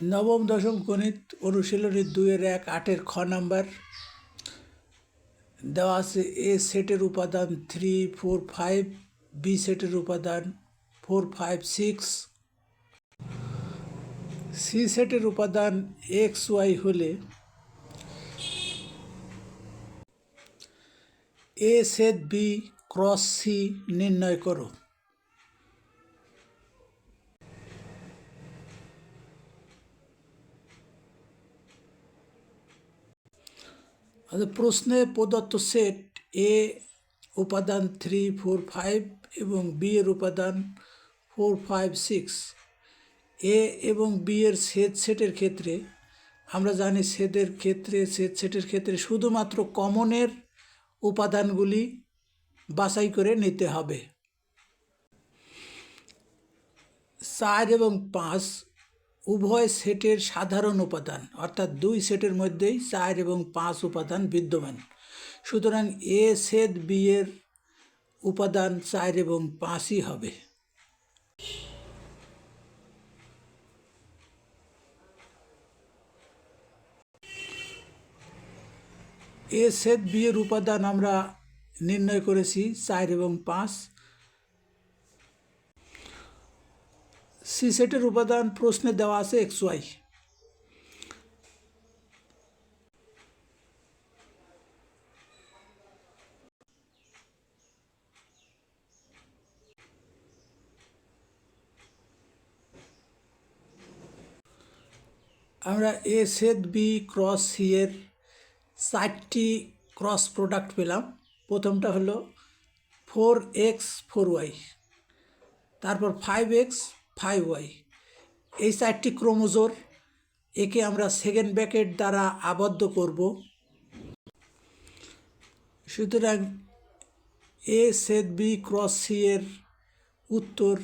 নবম দশম গণিত অনুশীলনী দুইয়ের এক, আটের খ নাম্বার। দেওয়া আছে এ সেটের উপাদান থ্রি, ফোর, ফাইভ, বি সেটের উপাদান ফোর, ফাইভ, সিক্স। সি সেটের উপাদান এক্স, ওয়াই হলে A set B cross C নির্ণয় করো। প্রশ্নে প্রদত্ত সেট এ উপাদান থ্রি ফোর ফাইভ এবং বি এর উপাদান ফোর ফাইভ সিক্স এ এবং বি এর সেট সেটের ক্ষেত্রে, আমরা জানি সেটের ক্ষেত্রে, সেট সেটের ক্ষেত্রে শুধুমাত্র কমনের উপাদানগুলি বাছাই করে নিতে হবে। চার এবং পাঁচ উভয় সেটের সাধারণ উপাদান, অর্থাৎ দুই সেটের মধ্যেই চার এবং পাঁচ উপাদান বিদ্যমান। সুতরাং এ সেট বি এর উপাদান চার এবং পাঁচই হবে। এ সেট বি এর উপাদান আমরা নির্ণয় করেছি চার এবং পাঁচ। সি সেটের উপাদান প্রশ্নে দেওয়া আছে এক্স ওয়াই। আমরা A set B cross C এর চারটি ক্রস প্রোডাক্ট পেলাম। প্রথমটা হলো ফোর এক্স ফোর ওয়াই, তারপর ফাইভ এক্স ফাইভ ওয়াই। এই চারটি ক্রোমোজোর একে আমরা সেকেন্ড ব্যাকেট দ্বারা আবদ্ধ করব। সুতরাং A set B cross C এর উত্তর।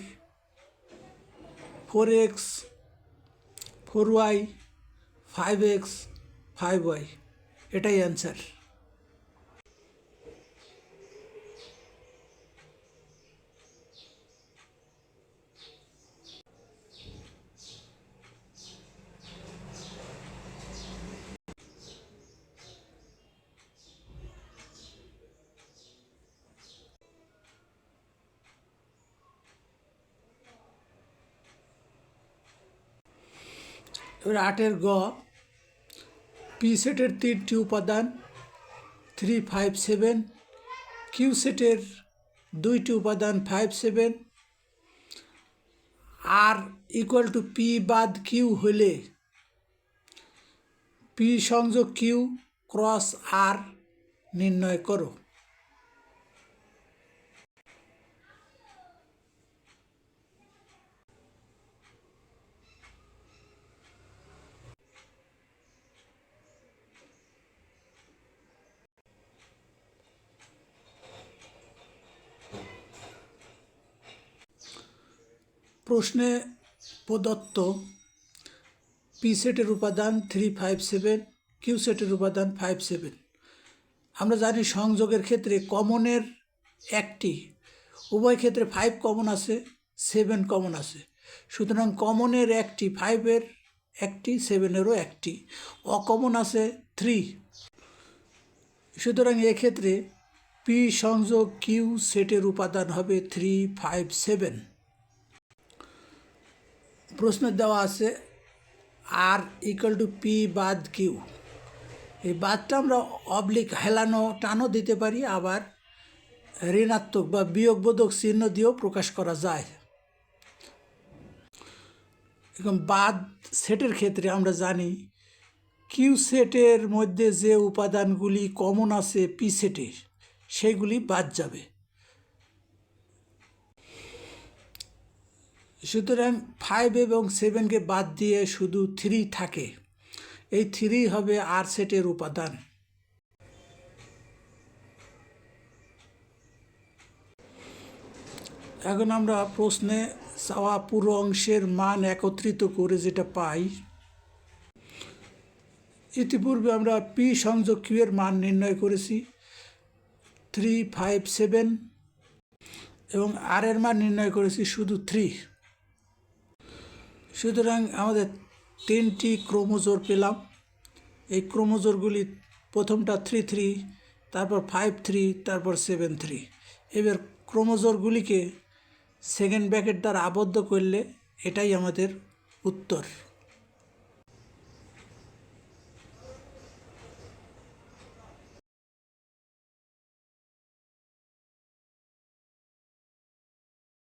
Four X, four Y, five X, five Y. এটাই অ্যান্সার। এবার আটের গ পি সেটের তিনটি উপাদান থ্রি ফাইভ সেভেন কিউ সেটের দুইটি উপাদান five seven R equal to P বাদ কিউ হলে পি সংযোগ কিউ ক্রস আর নির্ণয় করো। প্রশ্নে প্রদত্ত পি সেটের উপাদান থ্রি ফাইভ সেভেন কিউ সেটের উপাদান ফাইভ সেভেন আমরা জানি সংযোগের ক্ষেত্রে কমনের একটি, উভয় ক্ষেত্রে ফাইভ কমন আছে সেভেন কমন আছে। সুতরাং কমনের একটি ফাইভের একটি সেভেনেরও একটি। অকমন আছে থ্রি সুতরাং এক্ষেত্রে পি সংযোগ কিউ সেটের উপাদান হবে থ্রি ফাইভ সেভেন প্রশ্ন দেওয়া আছে, আর ইকুয়াল টু পি বাদ কিউ? এই বাদটা আমরা অবলিক হেলানো, টানও দিতে পারি, আবার ঋণাত্মক বা বিয়োগবোধক চিহ্ন দিয়েও প্রকাশ করা যায়। এবং বাদ সেটের ক্ষেত্রে আমরা জানি, কিউ সেটের মধ্যে যে উপাদানগুলি কমন আছে পি সেটে সেগুলি বাদ যাবে। সুতরাং ফাইভ এবং সেভেনকে বাদ দিয়ে শুধু থ্রি থাকে। এই থ্রি হবে আর সেটের উপাদান। এখন আমরা প্রশ্নে চাওয়া পুরো অংশের মান একত্রিত করে যেটা পাই। ইতিপূর্বে আমরা পি সংযোগ কিউ এর মান নির্ণয় করেছি। থ্রি ফাইভ সেভেন এবং আর এর মান নির্ণয় করেছি শুধু থ্রি সুতরাং আমাদের তিনটি ক্রোমোজোর পেলাম। এই ক্রোমোজোরগুলি প্রথমটা থ্রি থ্রি, তারপর ফাইভ থ্রি, তারপর সেভেন থ্রি। এবার ক্রোমোজোরগুলিকে সেকেন্ড ব্যাকেট দ্বারা আবদ্ধ করলে এটাই আমাদের উত্তর।